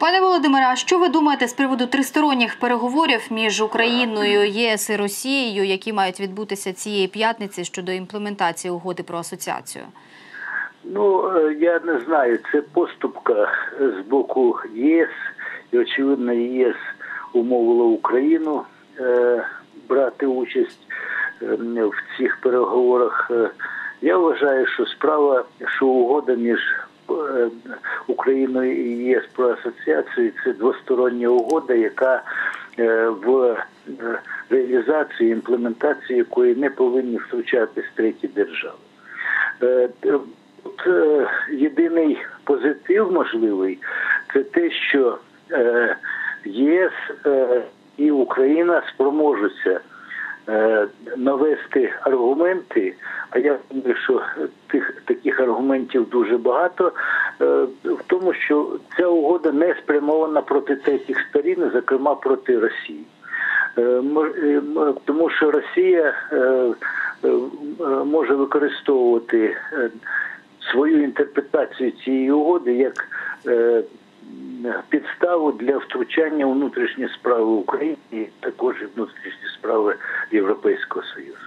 Пане Володимире, а що ви думаєте з приводу тристоронніх переговорів між Україною, єС і Росією, які мають відбутися цієї п'ятниці щодо імплементації угоди про асоціацію? Ну, е, я не знаю, це поступка з боку ЄС, і очевидно, ЄС умовило Україну е, брати участь е, в цих переговорах. Е, Я вважаю, що справа, що угода між е, Україною і ЄС про асоціацію це двостороння угода, яка е, в е, реалізації імплементації якої не повинні втручатись треті держави. Тут е, єдиний позитив можливий це те, що ЄС і Україна спроможуться навести аргументи. А я думаю, що тих таких аргументів дуже багато, е, в тому, що ця угода не спрямована проти третіх сторін, зокрема проти Росії. Е, е, Тому що Росія е, е, е, може використовувати е, свою інтерпретацію цієї угоди як е, підставу для втручання у внутрішні справи України, і також внутрішні справи Європейського Союзу.